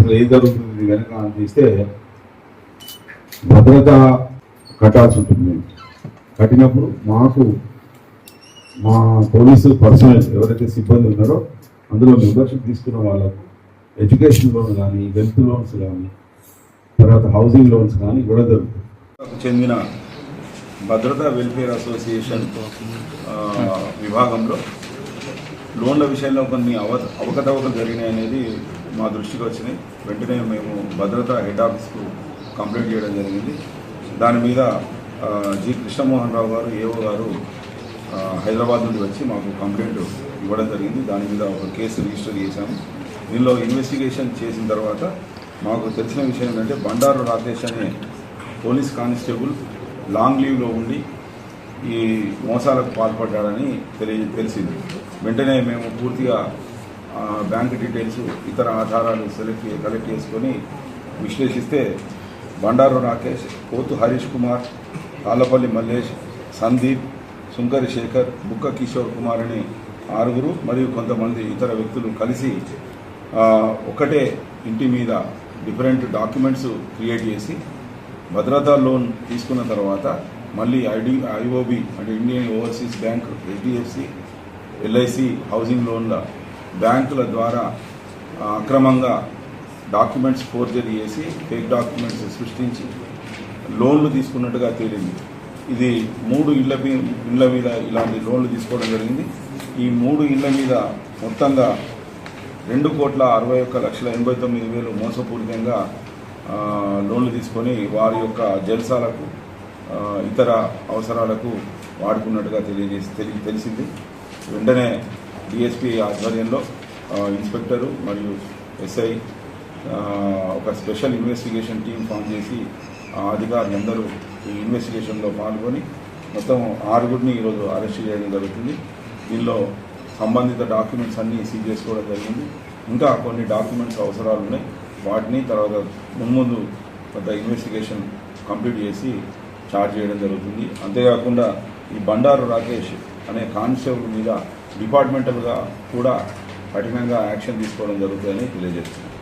అసలు ఏం జరుగుతుంది వెనక అని తీస్తే భద్రత కట్టాల్సి ఉంటుంది. కట్టినప్పుడు మాకు మా పోలీసు పర్సనల్ ఎవరైతే సిబ్బంది ఉన్నారో అందులో మెంబర్షిప్ తీసుకున్న వాళ్ళకు ఎడ్యుకేషన్ లోన్ కానీ వెల్త్ లోన్స్ కానీ తర్వాత హౌసింగ్ లోన్స్ కానీ ఇవ్వడం జరుగుతుంది చెందిన భద్రతా వెల్ఫేర్ అసోసియేషన్ విభాగంలో లోన్ల విషయంలో కొన్ని అవ అవకతవకలు జరిగినాయి అనేది మా దృష్టికి వచ్చినాయి. వెంటనే మేము భద్రతా హెడ్ ఆఫీస్కు కంప్లైంట్ చేయడం జరిగింది. దాని మీద జి. కృష్ణమోహన్ రావు గారు ఏఓ గారు హైదరాబాద్ నుండి వచ్చి మాకు కంప్లైంట్ ఇవ్వడం జరిగింది. దాని మీద ఒక కేసు రిజిస్టర్ చేశాము. దీనిలో ఇన్వెస్టిగేషన్ చేసిన తర్వాత మాకు తెలిసిన విషయం ఏంటంటే బండారు రాకేష్ అనే పోలీస్ కానిస్టేబుల్ లాంగ్ లీవ్లో ఉండి ఈ మోసాలకు పాల్పడ్డాడని తెలియ తెలిసింది. వెంటనే మేము పూర్తిగా బ్యాంక్ డీటెయిల్స్ ఇతర ఆధారాలు సెలెక్ట్ కలెక్ట్ చేసుకొని విశ్లేషిస్తే బండారు రాకేష్ కోతు హరీష్ కుమార్ తాళ్ళపల్లి మల్లేష్ సందీప్ సుంకరి శేఖర్ బుక్క కిషోర్ కుమార్ అని ఆరుగురు మరియు కొంతమంది ఇతర వ్యక్తులు కలిసి ఒకటే ఇంటి మీద డిఫరెంట్ డాక్యుమెంట్స్ క్రియేట్ చేసి భద్రతా లోన్ తీసుకున్న తర్వాత మళ్ళీ ఐడి ఐఓబి అంటే Indian Overseas Bank HDFC LIC housing లోన్ల బ్యాంకుల ద్వారా అక్రమంగా డాక్యుమెంట్స్ ఫోర్జరీ చేసి ఫేక్ డాక్యుమెంట్స్ సృష్టించి లోన్లు తీసుకున్నట్టుగా తేలింది. ఇది మూడు ఇళ్ళ ఇళ్ళ మీద ఇలాంటి లోన్లు తీసుకోవడం జరిగింది. ఈ మూడు ఇళ్ళ మీద మొత్తంగా రెండు కోట్ల అరవై ఒక్క లక్షల ఎనభై తొమ్మిది వేలు మోసపూరితంగా లోన్లు తీసుకొని వారి యొక్క జల్సాలకు ఇతర అవసరాలకు వాడుకున్నట్టుగా తెలియజేసి తెలి తెలిసింది. వెంటనే డిఎస్పీ ఆధ్వర్యంలో ఇన్స్పెక్టరు మరియు ఎస్ఐ ఒక స్పెషల్ ఇన్వెస్టిగేషన్ టీం ఫామ్ చేసి ఆ అధికారులందరూ ఈ ఇన్వెస్టిగేషన్లో పాల్గొని మొత్తం ఆరుగురిని ఈరోజు అరెస్ట్ చేయడం జరుగుతుంది. దీనిలో సంబంధిత డాక్యుమెంట్స్ అన్నీ సీజ్ చేసుకోవడం జరిగింది. ఇంకా కొన్ని డాక్యుమెంట్స్ అవసరాలు ఉన్నాయి. వాటిని తర్వాత మున్ముందు కొంత ఇన్వెస్టిగేషన్ కంప్లీట్ చేసి చార్జ్ చేయడం జరుగుతుంది. అంతేకాకుండా ఈ బండారు రాకేష్ అనే కానిస్టేబుల్ మీద డిపార్ట్మెంటల్గా కూడా కఠినంగా యాక్షన్ తీసుకోవడం జరుగుతుందని తెలియజేస్తుంది